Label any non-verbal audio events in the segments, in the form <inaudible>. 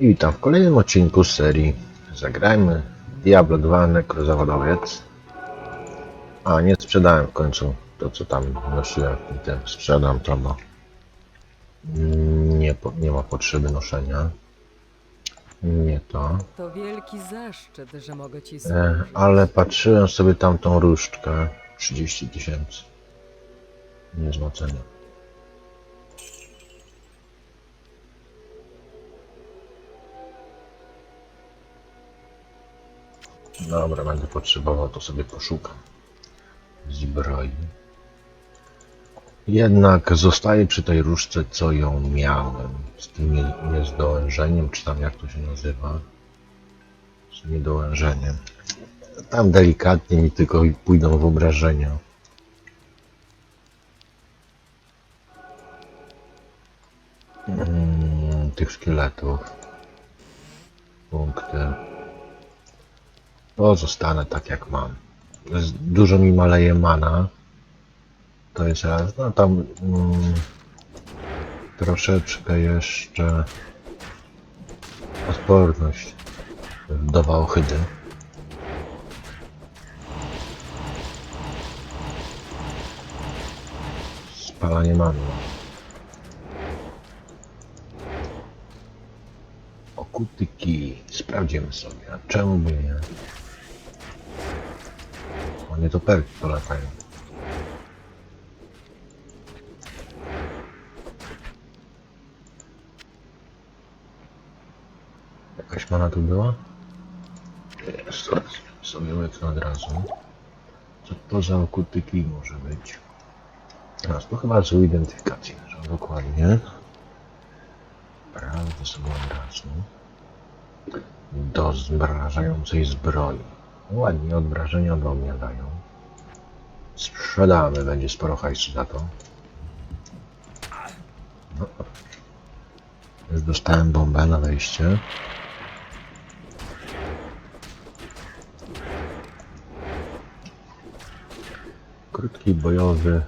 I witam w kolejnym odcinku serii Zagrajmy Diablo 2 Nekrozawodowiec. A, nie sprzedałem w końcu to, co tam nosiłem w tym. Sprzedam to, bo nie, nie ma potrzeby noszenia. Nie to. To wielki zaszczyt, że mogę ci E, ale patrzyłem sobie tamtą różdżkę. 30 tysięcy. Niezłocenia. Dobra, będę potrzebował, to sobie poszukam. Zbroi. Jednak zostaję przy tej różdżce, co ją miałem. Z tym nie- niezdolężeniem, czy tam jak to się nazywa. Z niedołężeniem. Tam delikatnie mi tylko pójdą wyobrażenia. Mm, tych szkieletów. Punkty. To zostanę tak jak mam. Dużo mi maleje mana. To jest raz. No tam mm, troszeczkę jeszcze odporność do wałchydy. Spalanie manna. Okutyki. Sprawdzimy sobie. Czemu by nie? O nie, to perki to latają. Jakaś mana tu była? To sobie łyknę od razu. Co to za okutyki może być? Teraz to chyba z identyfikacji, że dokładnie. Prawda sobie od razu. Do zmrażającej zbroi. Ładnie od wrażenia do mnie dają. Sprzedamy, będzie sporo hajsu za to. No. Już dostałem bombę na wejście. Krótki bojowy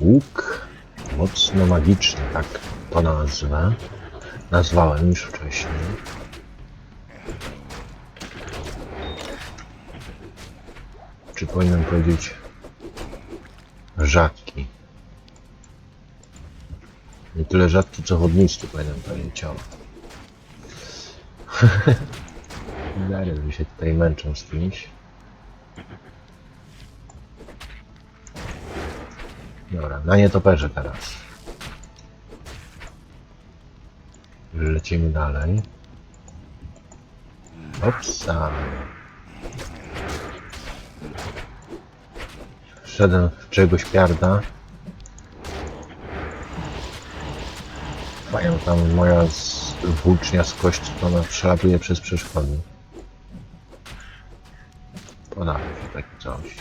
łuk. Mocno magiczny, tak to nazwę. Nazwałem już wcześniej. Czy powinienem powiedzieć rzadki? Nie tyle rzadki, co wodnisty powinienem powiedzieć. Zaraz <laughs> by się tutaj męczą z kimś. Dobra, na nietoperze teraz. Lecimy dalej. Opsa. Wszedłem w czegoś piarda. Mają tam moja z, włócznia z kości, to ona przelatuje przez przeszkody. Podało się takie coś.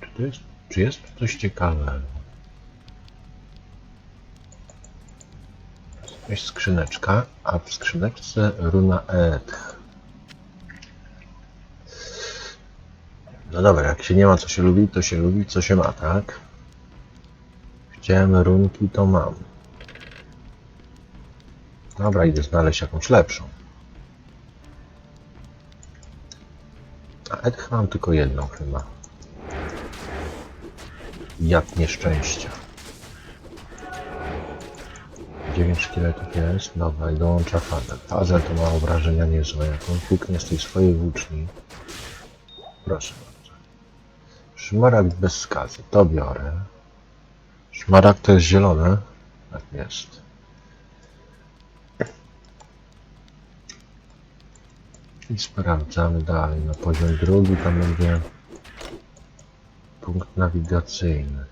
Czy, to jest, czy jest tu coś ciekawego? Jest skrzyneczka, a w skrzyneczce runa Edh. No dobra, jak się nie ma co się lubi, to się lubi co się ma, tak? Chciałem runki, to mam. Dobra, idę znaleźć jakąś lepszą. A Edh mam tylko jedną chyba. Jad nieszczęścia. 9 szkieletów jest. Dobra, i dołącza fazę. Fazę to ma obrażenia niezłe. Jak on puknie z tej swojej włóczni. Proszę bardzo. Szmaragd bez skazy. To biorę. Szmaragd to jest zielone. Tak jest. I sprawdzamy dalej. Na poziom drugi tam będzie punkt nawigacyjny.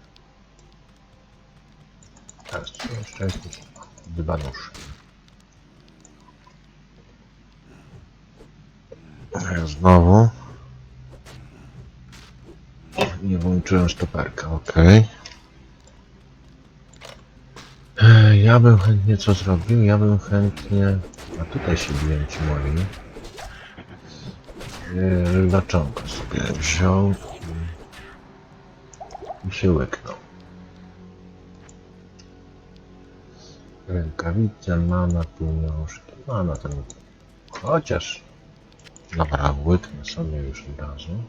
Teraz jeszcze jest dwa nóżki. Ja Znowu. Nie włączyłem stoperka, ok. Ja bym chętnie co zrobił? Ja bym chętnie... A tutaj się biją ci moi. Yy, Laczonko sobie wziął i, się łyknął. Rękawice, mana, pieniążki. Mana to nie... Chociaż... Dobra, łyknę sobie już od razu.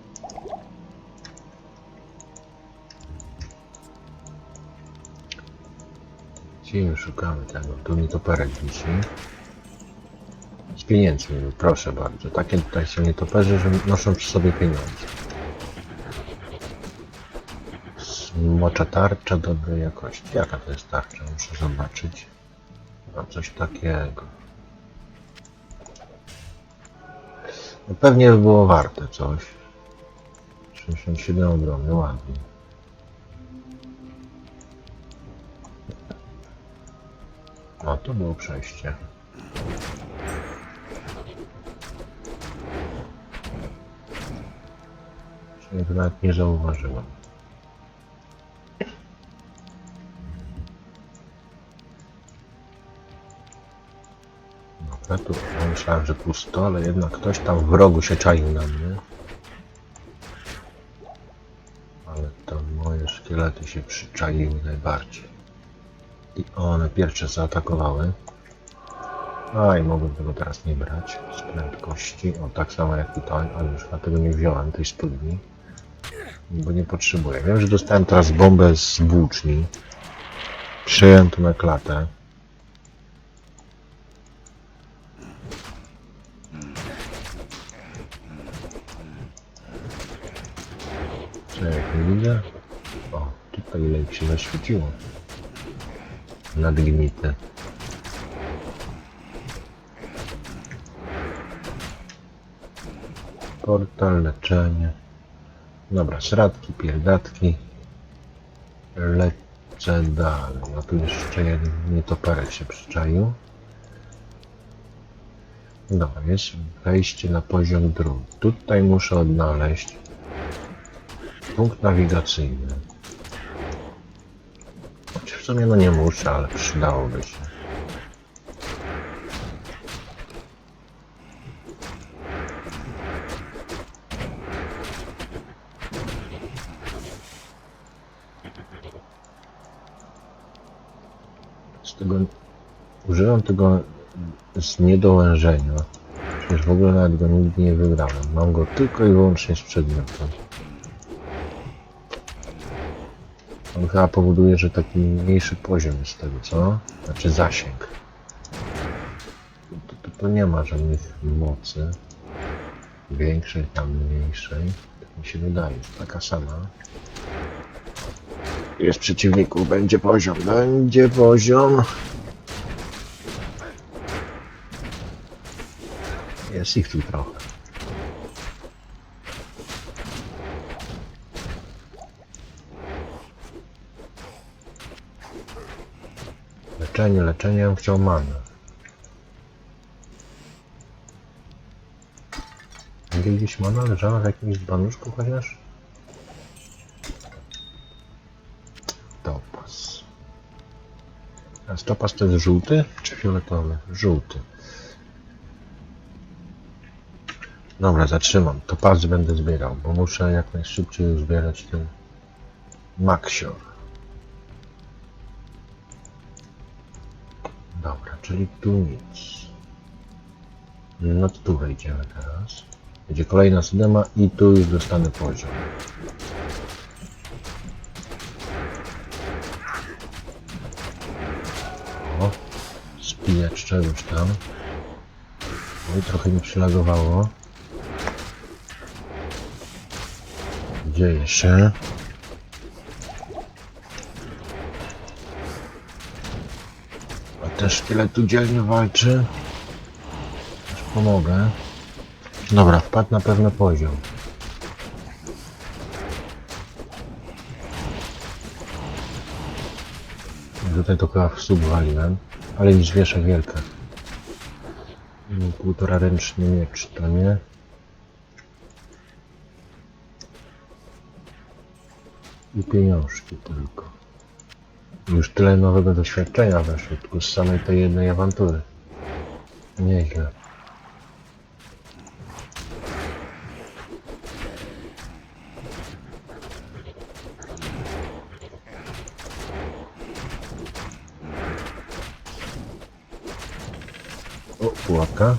Gdzie my szukamy tego? Tu nietoperek wisi. Z pieniędzmi, proszę bardzo. Takie tutaj są nietoperze, że noszą przy sobie pieniądze. Mocza tarcza dobrej jakości. Jaka to jest tarcza? Muszę zobaczyć. Mam coś takiego. No pewnie by było warte coś. 67 obrony, ładnie. No to było przejście. Czyli nawet nie zauważyłem. Dobra, tu myślałem, że pusto, ale jednak ktoś tam w rogu się czaił na mnie. Ale to moje szkielety się przyczaiły najbardziej. I one pierwsze zaatakowały. A i mogłem tego teraz nie brać z prędkości. O, tak samo jak tutaj, ale już dlatego nie wziąłem tej studni. Bo nie potrzebuję. Wiem, że dostałem teraz bombę z włóczni. To na klatę. Co jak nie widzę? O, tutaj się zaświeciło. Nadgnite. Portal, leczenie. Dobra, środki, pierdatki. Lecę dalej. No tu jeszcze jeden nietoperek się przyczaił. Dobra, jest wejście na poziom drugi. Tutaj muszę odnaleźć punkt nawigacyjny. W sumie no nie muszę, ale przydałoby się. Z tego użyłem tego z niedołężenia. Przecież w ogóle nawet go nigdy nie wygrałem. Mam go tylko i wyłącznie z przedmiotem. On chyba powoduje, że taki mniejszy poziom jest tego, co? Znaczy zasięg. To, to, to nie ma żadnych mocy. Większej, tam mniejszej. Tak mi się wydaje. Taka sama. Jest przeciwników, będzie poziom, będzie poziom. Jest ich tu trochę. Leczenie, leczenie, bym chciał manę. Będzie gdzieś mana leżała w jakimś banuszku chociaż? Topas. A stopas to jest żółty czy fioletowy? Żółty. Dobra, zatrzymam. Topaz będę zbierał, bo muszę jak najszybciej uzbierać ten Maxior. Czyli tu nic. No to tu wejdziemy teraz. Będzie kolejna sydema i tu już dostanę poziom. O, spijacz czegoś tam. Oj, trochę mi przylagowało. Dzieje się. Ten szkielet tu dzielnie walczy. Pomogę. Dobra, wpadł na pewno poziom. Tutaj to chyba w stóp waliłem, ale nic wiesza wielka. Półtora ręczny miecz, to nie. I pieniążki tylko. Już tyle nowego doświadczenia weszło, tylko z samej tej jednej awantury. Nieźle. O, pułapka.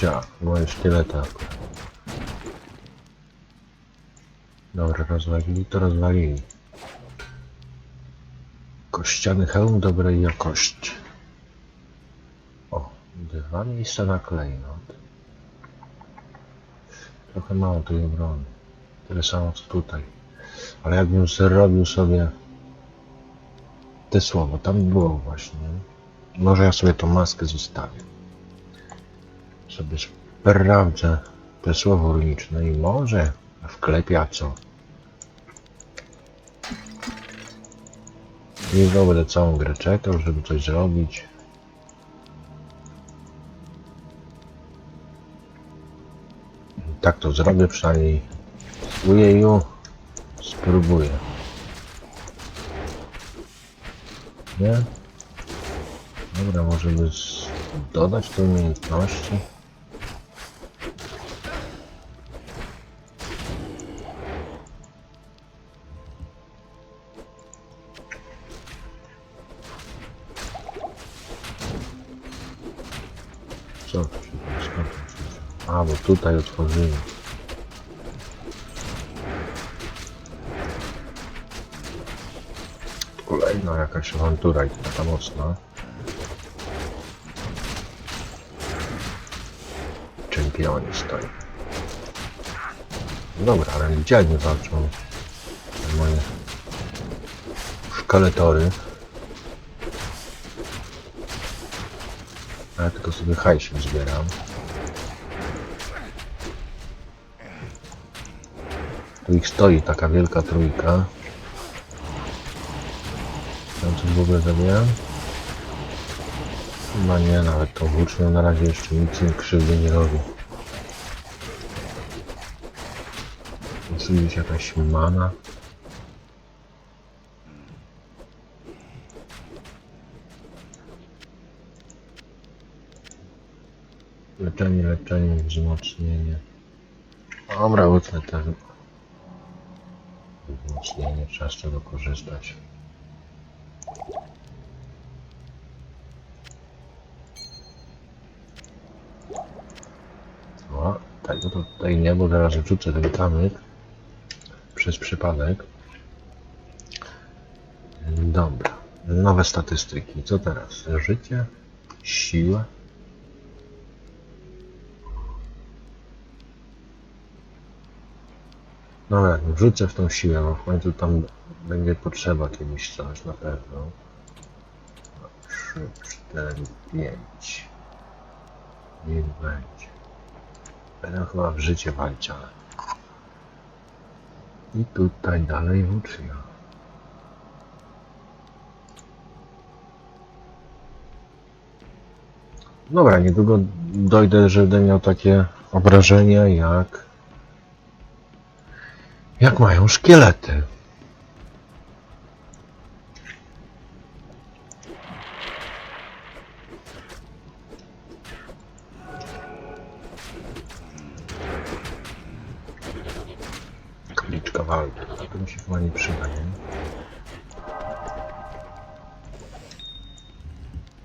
Dzia, moje szkielety akurat. Dobra, rozwalili to rozwalili. Kościany hełm dobrej jakości. O, dwa miejsca na klejnot. Trochę mało tej obrony. Tyle samo co tutaj. Ale jakbym zrobił sobie te słowo, tam było właśnie. Może ja sobie tą maskę zostawię. Sobie sprawdzę te słowo runiczne i może wklepię, a co? Znowu będę całą grę czekał, żeby coś zrobić. Tak to zrobię przynajmniej. Ujeju, spróbuję. Nie? Dobra, może by z- dodać te umiejętności. Co? A, bo tutaj otworzyłem. Kolejna jakaś awantura i taka mocna. Czempionie stoi. Dobra, ale gdzie nie walczą moje szkaletory? Ja tylko sobie hajsik zbieram. Tu ich stoi taka wielka trójka. Tam coś w ogóle zabieram? Chyba nie, nawet tą włócznią na razie jeszcze nic im krzywdy nie robi. Musi być jakaś mana. Leczenie, leczenie, wzmocnienie. Dobra, utnę te wzmocnienie, trzeba z tego korzystać. O, tego to tutaj nie, bo zaraz rzucę ten kamyk przez przypadek. Dobra, nowe statystyki. Co teraz? Życie? Siła? Dobra, wrzucę w tą siłę, bo w końcu tam będzie potrzeba kiedyś coś na pewno. 3, 4, 5. Niech będzie. Będę chyba w życie walczyć, ale... I tutaj dalej włócznia. Dobra, niedługo dojdę, że będę miał takie obrażenia jak... Jak mają szkielety. Kapliczka walki. To mi się chyba nie przyda, nie?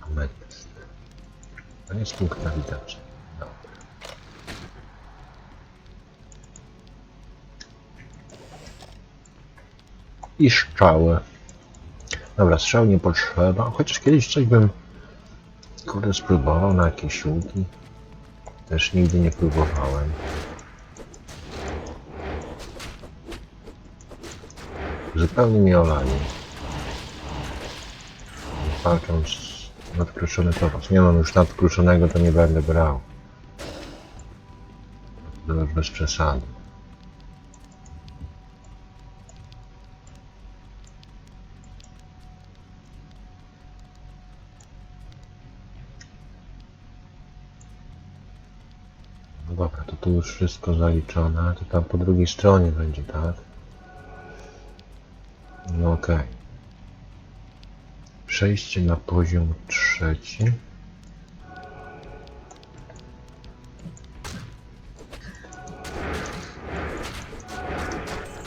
Ametyst. To jest punkt nawigacji. Dobra. I strzały. Dobra, strzał nie potrzeba. Chociaż kiedyś coś bym kurde spróbował na jakieś siłki. Też nigdy nie próbowałem. Zupełnie mnie olali. Walczą z nadkruszony topos. Nie mam już nadkruszonego, to nie będę brał. Bez przesady. Dobra, to tu już wszystko zaliczone, to tam po drugiej stronie będzie, tak? No okej. Przejście na poziom trzeci.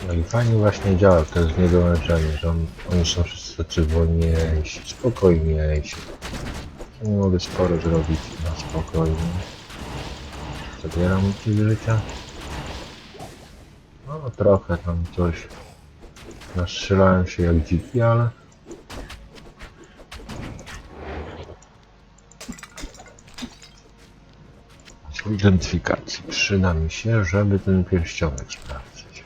No i fajnie właśnie działa to jest niedołączenie, że on, oni są wszyscy tacy wolniejsi, spokojniejsi. Nie mogę sporo zrobić na spokojnie. Zabieram ci z życia. No trochę tam coś. Nastrzelałem się jak dziki, ale... Identyfikacji przyda mi się, żeby ten pierścionek sprawdzić.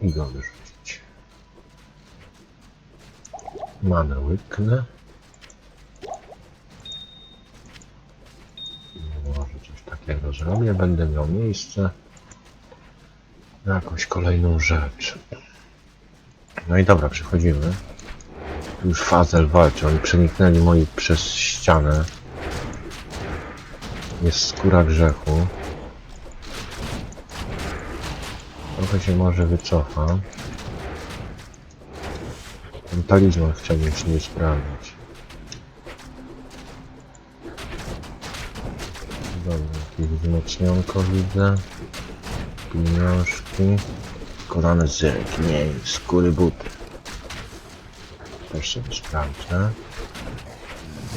I go wyrzucić. Manę łyknę. Zrobię. Będę miał miejsce na jakąś kolejną rzecz. No i dobra, przechodzimy. Tu Już Fazel walczy. Oni przeniknęli moi przez ścianę. Jest skóra grzechu. Trochę się może wycofa. Ten talizman chciałbym sobie sprawdzić. Jakieś wzmocnionko widzę. Pieniążki. Kolane zerknień, skóry buty. Też sobie sprawdzę.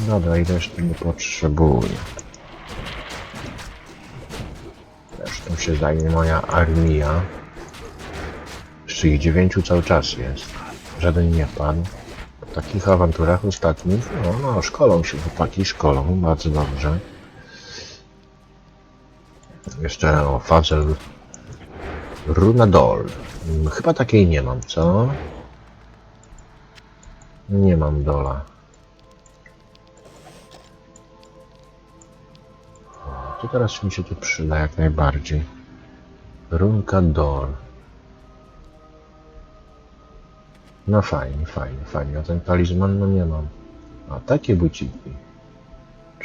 Dobra, i reszty nie potrzebuję. Zresztą się zajmie moja armia. Jeszcze ich dziewięciu cały czas jest. Żaden nie padł. Po takich awanturach ostatnich, no, no, szkolą się chłopaki, szkolą, bardzo dobrze. Jeszcze o Fazel Runadol. Hmm, Chyba takiej nie mam, co? Nie mam dola. To teraz mi się tu przyda jak najbardziej. Runka Dol. No fajnie, fajnie, fajnie. A ten talizman no nie mam. A takie buciki.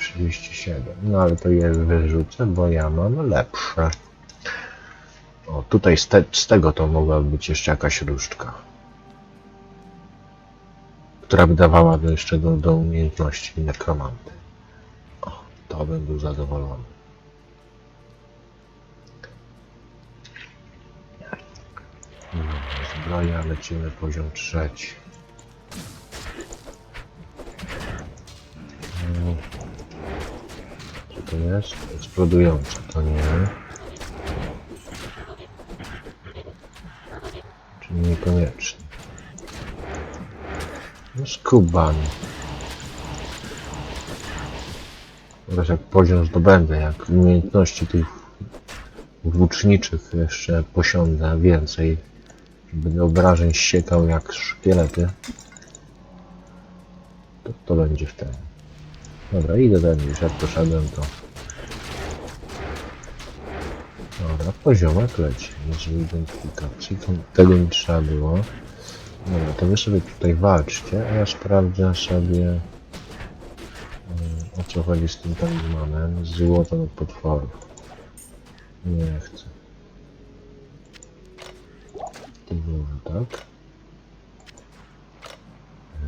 37. No ale to je wyrzucę, bo ja mam lepsze. O, tutaj z, te, z tego to mogłaby być jeszcze jakaś różdżka. Która by dawała do jeszcze do, do umiejętności nekromanty. O, to bym był zadowolony. Zbroja, lecimy poziom trzeci. Mm. Jest? Eksplodujące, to nie. Czyli niekoniecznie. No skubany. Teraz jak poziom zdobędę, jak umiejętności tych włóczniczych jeszcze posiądę więcej, będę obrażeń siekał jak szkielety, to to będzie wtedy. Dobra, idę ten już, jak poszedłem to... Dobra, poziomek leci, jeżeli identyfikacji, to tego nie trzeba było. Dobra, to wy sobie tutaj walczcie, a ja sprawdzę sobie mm, o co chodzi z tym talizmanem, złotem od potworów. Nie chcę. Było tak.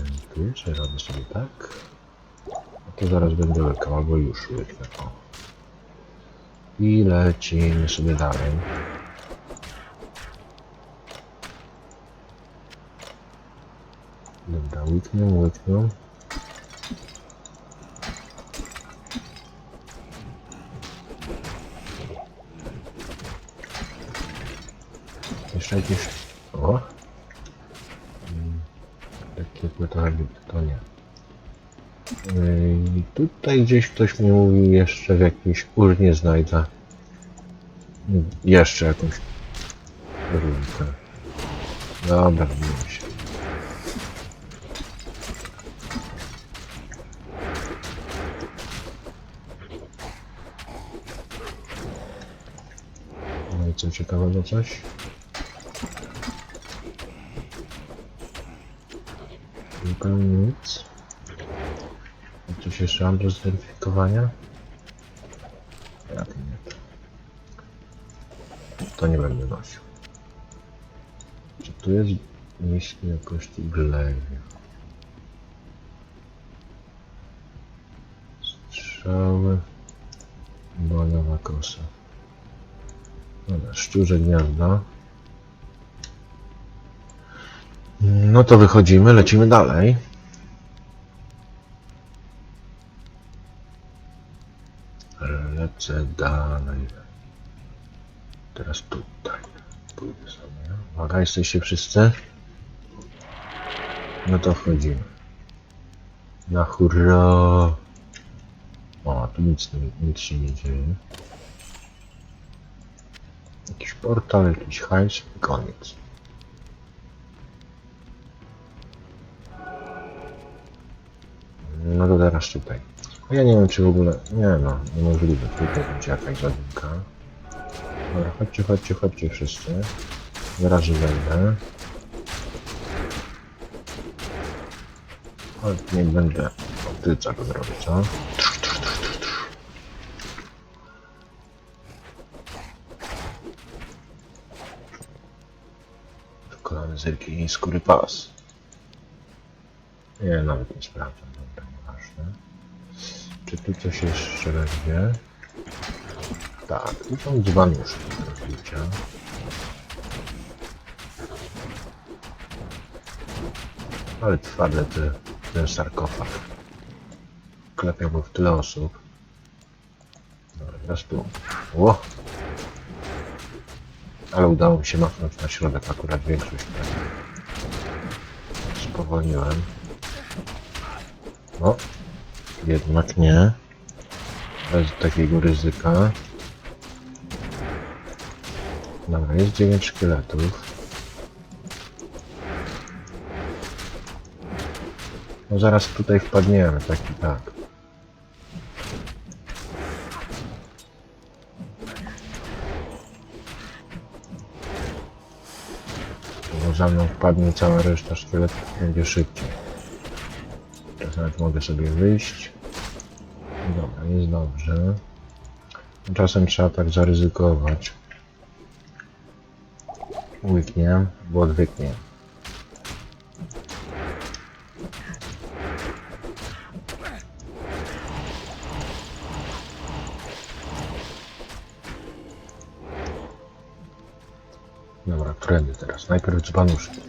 Em, Tu, czy robię sobie tak. To zaraz będę łykał, albo już łyknę. I lecimy sobie dalej. Dobra, łyknę, łyknę. Jeszcze jakieś... O! Mm, Takie pytanie, to nie. I tutaj gdzieś ktoś mi mówi jeszcze w jakiejś urnie znajdę jeszcze jakąś runkę. Dobra, nie się. No i co ciekawego coś? Zupełnie nic. Coś jeszcze do zidentyfikowania? Jak nie to. Nie będę nosił. Czy tu jest niskiej jakości glebie? Strzały. Balowa kosa. Dobra, szczurze gniazda. No to wychodzimy, lecimy dalej. Lecę dalej. Teraz tutaj. Pójdę sobie. Uwaga, jesteście wszyscy? No to wchodzimy. Na hurra! O, tu nic, nic się nie dzieje. Jakiś portal, jakiś hajs i koniec. No to teraz tutaj. Ja nie wiem czy w ogóle... Nie no, niemożliwe. Tutaj będzie jakaś zadymka. Dobra, chodźcie, chodźcie, chodźcie wszyscy. Zaraz wejdę. Ale nie będę optyca go zrobić, co? Wykonany z wielkiej skóry pas. Nie, nawet nie sprawdzam, dobra, nieważne. Czy tu coś jeszcze będzie? Tak, tu są dzbanuszki do rozbicia. Ale twarde te, ten sarkofag. Klepiał go w tyle osób. Dobra, teraz tu. Ło! Ale udało mi się machnąć na środek akurat większość. Spowolniłem. No, jednak nie. Bez takiego ryzyka. Dobra, jest 9 szkieletów. No zaraz tutaj wpadniemy, tak i tak. Za mną wpadnie cała reszta szkieletów, będzie szybciej. Nawet mogę sobie wyjść. Dobra, jest dobrze. Czasem trzeba tak zaryzykować. Łyknie, bo odwyknie. Dobra, trendy teraz. Najpierw dzbanuszki.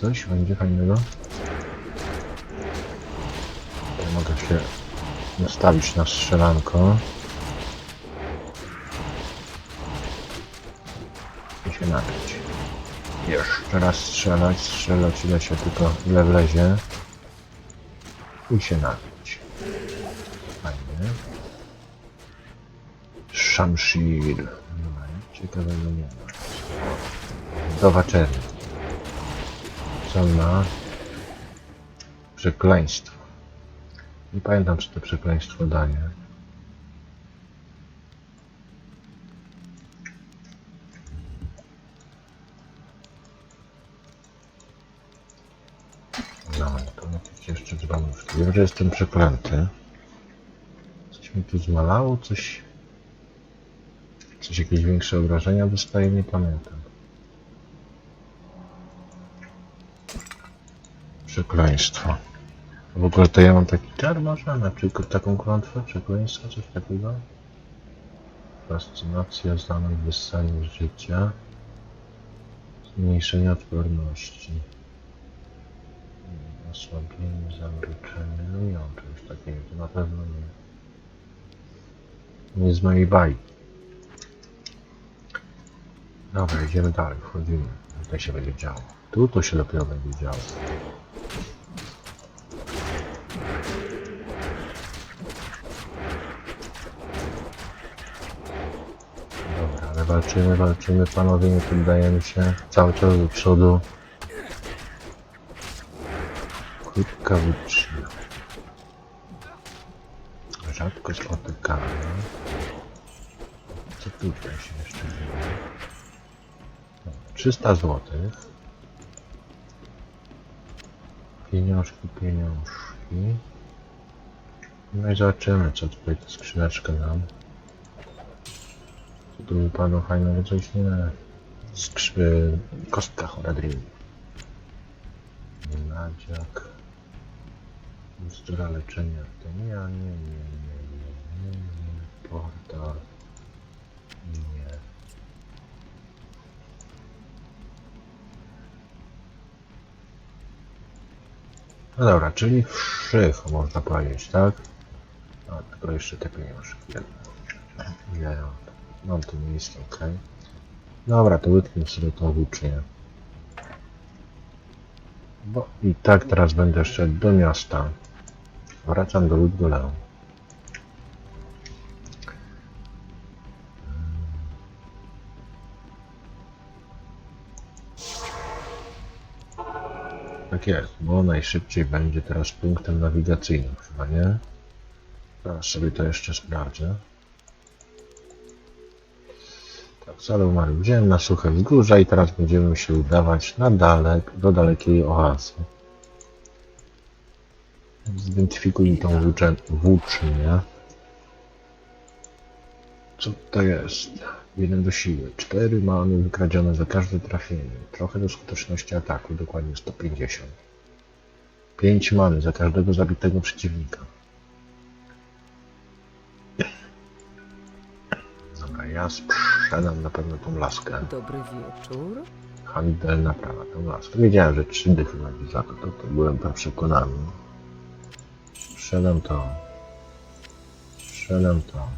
Coś będzie fajnego. Ja mogę się nastawić na strzelanko. I się napić. Jeszcze raz strzelać, strzelać ile się tylko, ile wlezie. I się napić. Fajnie. Shamshir. Nic ciekawego nie ma. Wdowa czerni. Na przekleństwo. Nie pamiętam, czy to przekleństwo daje. No, to jakieś jeszcze dzbanuszki. Wiem, że jestem przeklęty. Coś mi tu zmalało, coś... Coś, jakieś większe obrażenia dostaję, nie pamiętam. Przekleństwo. W ogóle to ja mam taki czar może? Na przykład taką klątwę? Przekleństwo? Coś takiego? Fascynacja, zamęt, wyssanie życia. Zmniejszenie odporności. Osłabienie, zamroczenie. No nie mam czegoś takiego, to na pewno nie. Nie z mojej bajki. Dobra, idziemy dalej, wchodzimy. Tutaj się będzie działo. Tu to się dopiero będzie działo. Dobra, ale walczymy, walczymy, panowie, nie poddajemy się. Cały czas do przodu. Krótka wytrzyma. Rzadko spotykana. Co tutaj się jeszcze dzieje? Dobra, 300 zł. Pieniążki, pieniążki. No i zobaczymy, co tutaj ta skrzyneczka nam. Tu wypadło fajnego coś nie skrzy... kostka choradryni. Nadziak. Bzdura leczenia artemia. Nie, nie, nie, nie, nie, nie. Portal. Nie. No dobra, czyli wszych można powiedzieć, tak? A, tylko jeszcze te pieniążki. Ile ja mam? Mam tu miejsce, ok. Dobra, to wytnę sobie to włócznie. Bo i tak teraz będę szedł do miasta. Wracam do Ludgoleu. Tak jest, bo najszybciej będzie teraz punktem nawigacyjnym chyba, nie? Teraz sobie to jeszcze sprawdzę. Salę umarł. Wziąłem na suche wzgórza i teraz będziemy się udawać na dalek, do dalekiej oazy. Zidentyfikuj tą włócznię. Co to jest? Jeden do siły. Cztery many wykradzione za każde trafienie. Trochę do skuteczności ataku, dokładnie 150. Pięć many za każdego zabitego przeciwnika. Ja sprzedam na pewno tą laskę. Dobry wieczór. Handel naprawa tą laskę. Wiedziałem, że trzy dychy będzie za to, to, to byłem tam przekonany. Sprzedam to. Sprzedam to.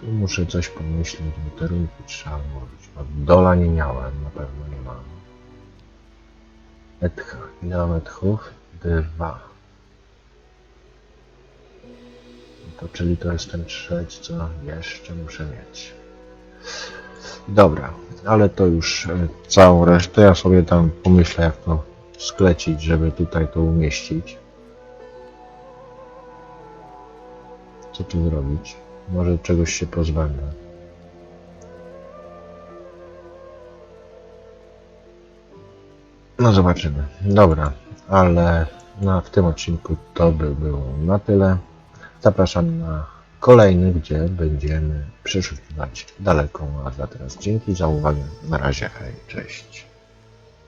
Tu muszę coś pomyśleć, bo te rynki trzeba włożyć. A dola nie miałem, na pewno nie mam. Etcha. Ile mam etchów? Dwa. To czyli to jest ten trzeci, co jeszcze muszę mieć. Dobra, ale to już e, całą resztę. Ja sobie tam pomyślę, jak to sklecić, żeby tutaj to umieścić. Co tu zrobić? Może czegoś się pozbędę. No zobaczymy. Dobra, ale na, w tym odcinku to by było na tyle. Zapraszam na kolejny, gdzie będziemy przeszukiwać daleką, a za teraz dzięki za uwagę. Na razie, hej, cześć.